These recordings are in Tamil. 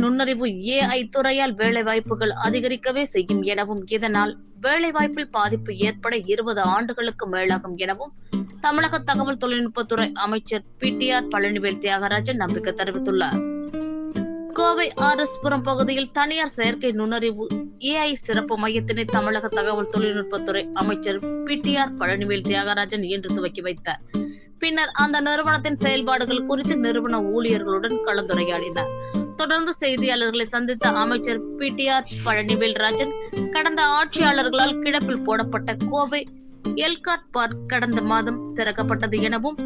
நுண்ணறிவு ஏஐ துறையால் வேலை வாய்ப்புகள் அதிகரிக்கவே செய்யும் எனவும் இதனால் வேலைவாய்ப்பில் பாதிப்பு ஏற்பட இருபது ஆண்டுகளுக்கு மேலாகும் எனவும் தமிழக தகவல் தொழில்நுட்பத்துறை அமைச்சர் P T R Palanivel Thiagarajan நம்பிக்கை தெரிவித்துள்ளார். கோவை ஆர்எஸ்புரம் பகுதியில் தனியார் செயற்கை நுண்ணறிவு ஏஐ சிறப்பு மையத்தினை தமிழக தகவல் தொழில்நுட்பத்துறை அமைச்சர் P T R Palanivel Thiagarajan இன்று துவக்கி வைத்தார். பின்னர் அந்த நிறுவனத்தின் செயல்பாடுகள் குறித்து நிறுவன ஊழியர்களுடன் கலந்துரையாடினார். தொடர்ந்து செய்தியாளர்களை சந்தித்த அமைச்சர் P T R Palanivel Rajan கடந்த ஆட்சியாளர்களால் கிடப்பில் போடப்பட்ட கோவை எல்காட் பார்க் கடந்த மாதம் திறக்கப்பட்டது எனவும்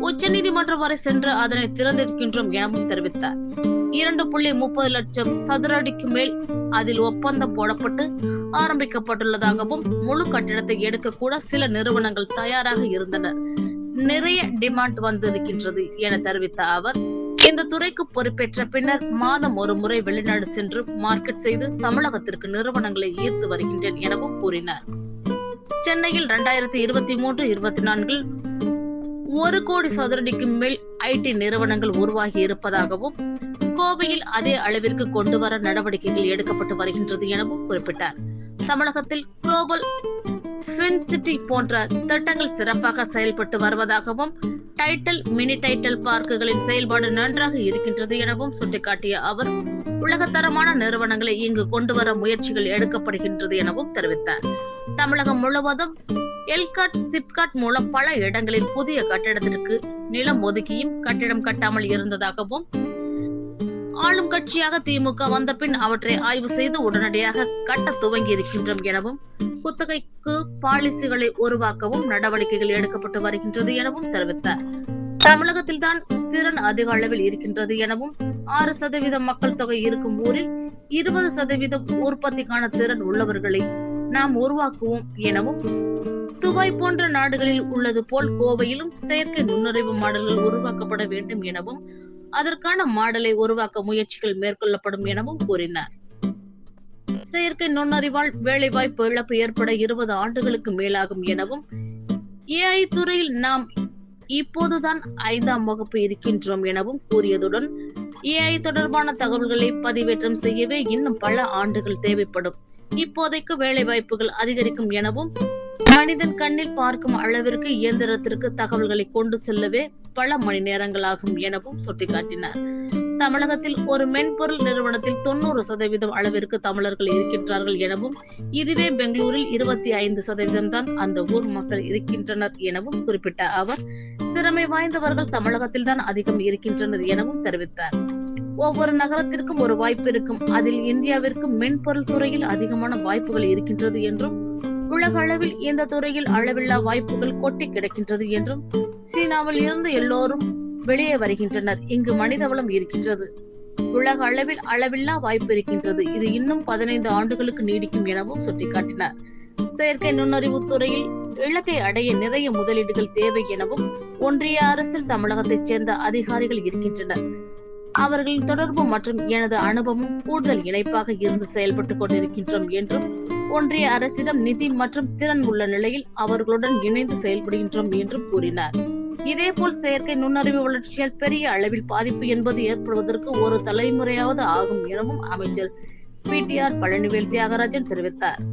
உச்சநீதிமன்றம் வரை சென்று அதனை திறந்திருக்கின்றோம் எனவும் தெரிவித்தார். இரண்டு புள்ளி முப்பது லட்சம் சதுர அடிக்கு மேல் அதில் ஒப்பந்தம் போடப்பட்டு ஆரம்பிக்கப்பட்டுள்ளதாகவும் முழு கட்டிடத்தை எடுக்க கூட சில நிறுவனங்கள் தயாராக இருந்தனர் நிறைய டிமாண்ட் வந்திருக்கின்றது என தெரிவித்த அவர் இந்த துறைக்கு பொறுப்பேற்ற பின்னர் மாதம் ஒரு முறை வெளிநாடு சென்று மார்க்கெட் செய்து தமிழகத்திற்கு நிறுவனங்களை ஈர்த்து வருகின்றேன் எனவும் கூறினார். சென்னையில் இரண்டாயிரத்தி இருபத்தி மூன்று இருபத்தி நான்கில் ஒரு கோடி சதுரடிக்கு மேல் ஐடி நிறுவனங்கள் உருவாகி இருப்பதாகவும் கோவையில் அதே அளவிற்கு கொண்டு வர நடவடிக்கைகள் எடுக்கப்பட்டு வருகின்றது எனவும் குறிப்பிட்டார். தமிழகத்தில் குளோபல் ஃபின்சிட்டி போன்ற திட்டங்கள் சிறப்பாக செயல்பட்டு வருவதாகவும் டைட்டில் மினி டைட்டில் பார்க்குகளின் செயல்பாடு நன்றாக இருக்கின்றது எனவும் சுட்டிக்காட்டிய அவர் உலகத்தரமான நிறுவனங்களை இங்கு கொண்டு வர முயற்சிகள் எடுக்கப்படுகின்றது எனவும் தெரிவித்தார். தமிழகம் முழுவதும் எல்காட் சிப்காட் மூலம் பல இடங்களில் புதிய கட்டிடத்திற்கு நிலம் ஒதுக்கியும் கட்டிடம் கட்டாமல் இருந்ததாகவும் ஆளும் கட்சியாக திமுக வந்த பின் அவற்றை ஆய்வு செய்து உடனடியாக கட்ட துவங்கி இருக்கின்றோம் எனவும் குத்தகைக்கு பாலிசிகளை உருவாக்கவும் நடவடிக்கைகள் எடுக்கப்பட்டு வருகின்றது எனவும் தெரிவித்தார் தமிழகத்தில் தான் திறன் அதிக அளவில் இருக்கின்றது எனவும் ஆறு சதவீதம் மக்கள் தொகை இருக்கும் ஊரில் இருபது சதவீதம் உற்பத்திக்கான திறன் உள்ளவர்களை நாம் உருவாக்குவோம் எனவும் துபாய் போன்ற நாடுகளில் உள்ளது போல் கோவையிலும் செயற்கை நுண்ணறிவு மாடல்கள் உருவாக்கப்பட வேண்டும் எனவும் அதற்கான மாடலை உருவாக்க முயற்சிகள் மேற்கொள்ளப்படும் எனவும் கூறினார். செயற்கை நுண்ணறிவால் வேலைவாய்ப்பு இழப்பு ஏற்பட இருபது ஆண்டுகளுக்கு மேலாகும் எனவும் ஏஐ துறையில் நாம் இப்போதுதான் ஐந்தாம் வகுப்பு இருக்கின்றோம் எனவும் கூறியதுடன் ஏஐ தொடர்பான தகவல்களை பதிவேற்றம் செய்யவே இன்னும் பல ஆண்டுகள் தேவைப்படும். இப்போதைக்கு வேலை வாய்ப்புகள் அதிகரிக்கும் எனவும் மனிதன் கண்ணில் பார்க்கும் அளவிற்கு இயந்திரத்திற்கு தகவல்களை கொண்டு செல்லவே பல மணி நேரங்களாகும் எனவும் சுட்டிக்காட்டினார். தமிழகத்தில் ஒரு மென்பொருள் நிறுவனத்தில் தொண்ணூறு சதவீதம் அளவிற்கு தமிழர்கள் இருக்கின்றார்கள் எனவும் இதுவே பெங்களூரில் இருபத்தி ஐந்து சதவீதம் தான் அந்த ஊர் மக்கள் இருக்கின்றனர் எனவும் குறிப்பிட்ட அவர் திறமை வாய்ந்தவர்கள் தமிழகத்தில் தான் அதிகம் இருக்கின்றனர் எனவும் தெரிவித்தார். ஒவ்வொரு நகரத்திற்கும் ஒரு வாய்ப்பு இருக்கும். அதில் இந்தியாவிற்கு மென்பொருள் துறையில் அதிகமான வாய்ப்புகள் இருக்கின்றது என்றும் உலக அளவில் இந்த துறையில் அளவில்லா வாய்ப்புகள் கொட்டி கிடக்கின்றது என்றும் சீனாவில் இருந்து எல்லோரும் வெளியே வருகின்றனர். இங்கு மனிதவளம் இருக்கின்றது. உலக அளவில் அளவில்லா வாய்ப்பு இருக்கின்றது. இது இன்னும் பதினைந்து ஆண்டுகளுக்கு நீடிக்கும் எனவும் சுட்டிக்காட்டினார். செயற்கை நுண்ணறிவு துறையில் இலக்கை அடைய நிறைய முதலீடுகள் தேவை எனவும் ஒன்றிய அரசில் தமிழகத்தைச் சேர்ந்த அதிகாரிகள் இருக்கின்றனர். அவர்களின் தொடர்பு மற்றும் எனது அனுபவம் கூடுதல் இணைப்பாக இருந்து செயல்பட்டுக் கொண்டிருக்கின்றோம் என்றும் ஒன்றிய அரசிடம் நிதி மற்றும் திறன் உள்ள நிலையில் அவர்களுடன் இணைந்து செயல்படுகின்றோம் என்றும் கூறினார். இதேபோல் செயற்கை நுண்ணறிவு வளர்ச்சியால் பெரிய அளவில் பாதிப்பு என்பது ஏற்படுவதற்கு ஒரு தலைமுறையாவது ஆகும் எனவும் அமைச்சர் P T R Palanivel Thiagarajan தெரிவித்தார்.